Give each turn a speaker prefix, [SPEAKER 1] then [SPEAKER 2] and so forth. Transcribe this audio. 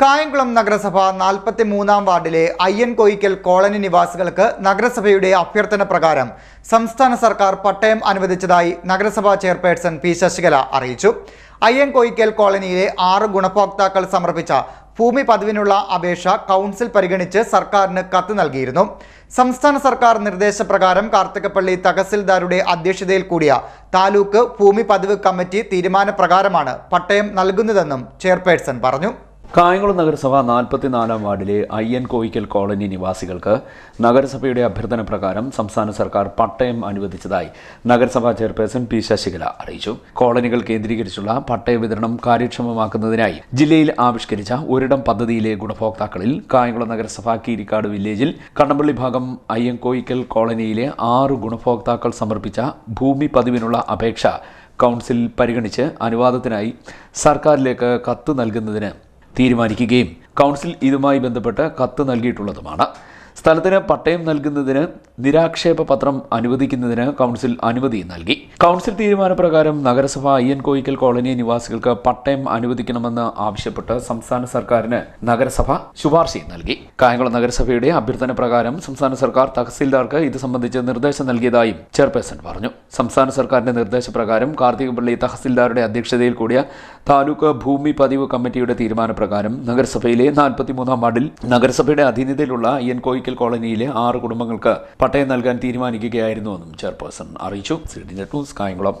[SPEAKER 1] കായംകുളം നഗരസഭ നാൽപ്പത്തി മൂന്നാം വാർഡിലെ അയ്യൻ കോയിക്കൽ കോളനി നിവാസികൾക്ക് നഗരസഭയുടെ അഭ്യർത്ഥന പ്രകാരം സംസ്ഥാന സർക്കാർ പട്ടയം അനുവദിച്ചതായി നഗരസഭാ ചെയർപേഴ്സൺ പി ശശികല അറിയിച്ചു. അയ്യൻ കോയിക്കൽ കോളനിയിലെ ആറ് ഗുണഭോക്താക്കൾ സമർപ്പിച്ച ഭൂമി പതിവിനുള്ള അപേക്ഷ കൗൺസിൽ പരിഗണിച്ച് സർക്കാരിന് കത്ത് നൽകിയിരുന്നു. സംസ്ഥാന സർക്കാർ നിർദ്ദേശപ്രകാരം കാർത്തികപ്പള്ളി തഹസിൽദാരുടെ അധ്യക്ഷതയിൽ കൂടിയ താലൂക്ക് ഭൂമി പതിവ് കമ്മിറ്റി തീരുമാനപ്രകാരമാണ് പട്ടയം നൽകുന്നതെന്നും ചെയർപേഴ്സൺ പറഞ്ഞു.
[SPEAKER 2] കായംകുളം നഗരസഭ നാൽപ്പത്തിനാലാം വാർഡിലെ അയ്യൻ കോയിക്കൽ കോളനി നിവാസികൾക്ക് നഗരസഭയുടെ അഭ്യർത്ഥന പ്രകാരം സംസ്ഥാന സർക്കാർ പട്ടയം അനുവദിച്ചതായി നഗരസഭാ ചെയർപേഴ്സൺ പി ശശികല അറിയിച്ചു. കോളനികൾ കേന്ദ്രീകരിച്ചുള്ള പട്ടയ വിതരണം കാര്യക്ഷമമാക്കുന്നതിനായി ജില്ലയിൽ ആവിഷ്കരിച്ച ഒരിടം പദ്ധതിയിലെ ഗുണഭോക്താക്കളിൽ കായംകുളം നഗരസഭ കീരിക്കാട് വില്ലേജിൽ കണ്ണമ്പള്ളി ഭാഗം അയ്യൻ കോയിക്കൽ കോളനിയിലെ ആറ് ഗുണഭോക്താക്കൾ സമർപ്പിച്ച ഭൂമി പതിവിനുള്ള അപേക്ഷ കൗൺസിൽ പരിഗണിച്ച് അനുവാദത്തിനായി സർക്കാരിലേക്ക് കത്ത് നൽകുന്നതിന് തീരുമാനിക്കുകയും. കൗൺസിൽ ഇതുമായി ബന്ധപ്പെട്ട് കത്ത് നൽകിയിട്ടുള്ളതുമാണ്. സ്ഥലത്തിന് പട്ടയം നൽകുന്നതിന് നിരാക്ഷേപ പത്രം അനുവദിക്കുന്നതിന് കൗൺസിൽ അനുമതി നൽകി. കൗൺസിൽ തീരുമാനപ്രകാരം നഗരസഭ അയ്യൻ കോയിക്കൽ കോളനി നിവാസികൾക്ക് പട്ടയം അനുവദിക്കണമെന്ന് ആവശ്യപ്പെട്ട് സംസ്ഥാന സർക്കാരിന് നഗരസഭ ശുപാർശ നൽകി. കായംകുളം നഗരസഭയുടെ അഭ്യർത്ഥന പ്രകാരം സംസ്ഥാന സർക്കാർ തഹസീൽദാർക്ക് ഇത് സംബന്ധിച്ച് നിർദ്ദേശം നൽകിയതായും ചെയർപേഴ്സൺ പറഞ്ഞു. സംസ്ഥാന സർക്കാരിന്റെ നിർദ്ദേശപ്രകാരം കാർത്തികപ്പള്ളി തഹസീൽദാരുടെ അധ്യക്ഷതയിൽ കൂടിയ താലൂക്ക് ഭൂമി പതിവ് കമ്മിറ്റിയുടെ തീരുമാനപ്രകാരം നഗരസഭയിലെ നാൽപ്പത്തിമൂന്നാം വാർഡിൽ നഗരസഭയുടെ അധീനതയിലുള്ള അയ്യൻ കോയിക്കൽ കോളനിയിലെ ആറ് കുടുംബങ്ങൾക്ക് പട്ടയം നൽകാൻ തീരുമാനിക്കുകയായിരുന്നുവെന്നും ചെയർപേഴ്സൺ അറിയിച്ചു. C D net news Kayamkulam.